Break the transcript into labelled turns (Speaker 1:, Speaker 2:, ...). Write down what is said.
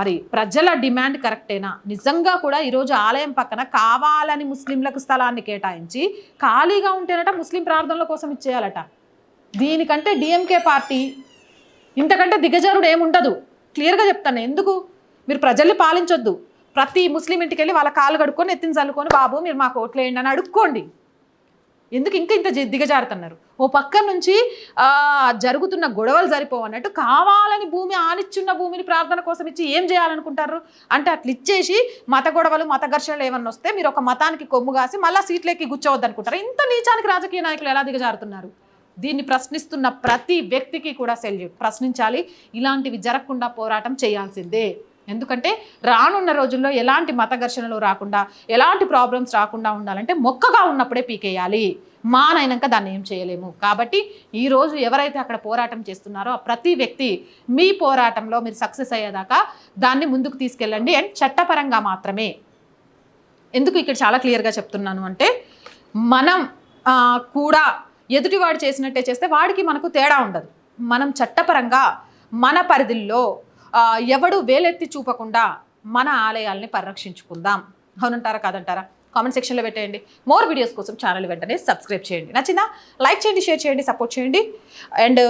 Speaker 1: మరి ప్రజల డిమాండ్ కరెక్టేనా? నిజంగా కూడా ఈరోజు ఆలయం పక్కన కావాలని ముస్లింలకు స్థలాన్ని కేటాయించి ఖాళీగా ఉంటేనట ముస్లిం ప్రార్థనల కోసం ఇచ్చేయాలట. దీనికంటే డిఎంకే పార్టీ ఇంతకంటే దిగజారుడు ఏముండదు. క్లియర్గా చెప్తాను. ఎందుకు? మీరు ప్రజల్ని పాలించొద్దు. ప్రతి ముస్లిం ఇంటికి వెళ్ళి వాళ్ళ కాలు కడుక్కొని ఎత్తిన చల్లుకొని బాబు మీరు మాకు ఓట్లేయండి అని అడుక్కోండి. ఎందుకు ఇంకా ఇంత దిగజారుతున్నారు? ఓ పక్క నుంచి జరుగుతున్న గొడవలు సరిపోవన్నట్టు కావాలని భూమి ఆనిచ్చున్న భూమిని ప్రార్థన కోసం ఇచ్చి ఏం చేయాలనుకుంటారు? అంటే అట్లా ఇచ్చేసి మత గొడవలు మత ఘర్షణలు ఏమన్నా వస్తే మీరు ఒక మతానికి కొమ్ము కాసి మళ్ళీ సీట్లకి కూర్చోవద్దు అనుకుంటారు ఇంత నీచానికి రాజకీయ నాయకులు ఎలా దిగజారుతున్నారు? దీన్ని ప్రశ్నిస్తున్న ప్రతి వ్యక్తికి కూడా సెల్యూట్. ప్రశ్నించాలి ఇలాంటివి జరగకుండా పోరాటం చేయాల్సిందే. ఎందుకంటే రానున్న రోజుల్లో ఎలాంటి మత ఘర్షణలు రాకుండా ఎలాంటి ప్రాబ్లమ్స్ రాకుండా ఉండాలంటే మొక్కగా ఉన్నప్పుడే పీకేయాలి. మానైనాక దాన్ని ఏం చేయలేము. కాబట్టి ఈరోజు ఎవరైతే అక్కడ పోరాటం చేస్తున్నారో ఆ ప్రతి వ్యక్తి మీ పోరాటంలో మీరు సక్సెస్ అయ్యేదాకా దాన్ని ముందుకు తీసుకెళ్ళండి అండ్ చట్టపరంగా మాత్రమే. ఎందుకు ఇక్కడ చాలా క్లియర్గా చెప్తున్నాను అంటే మనం కూడా ఎదుటివాడు చేసినట్టే చేస్తే వాడికి మనకు తేడా ఉండదు. మనం చట్టపరంగా మన పరిధిల్లో ఎవడు వేలెత్తి చూపకుండా మన ఆలయాల్ని పరిరక్షించుకుందాం. అవునంటారా కాదంటారా? కామెంట్ సెక్షన్లో పెట్టేయండి. మోర్ వీడియోస్ కోసం ఛానల్ వెంటనే సబ్స్క్రైబ్ చేయండి. నచ్చిందా? లైక్ చేయండి షేర్ చేయండి సపోర్ట్ చేయండి. అండ్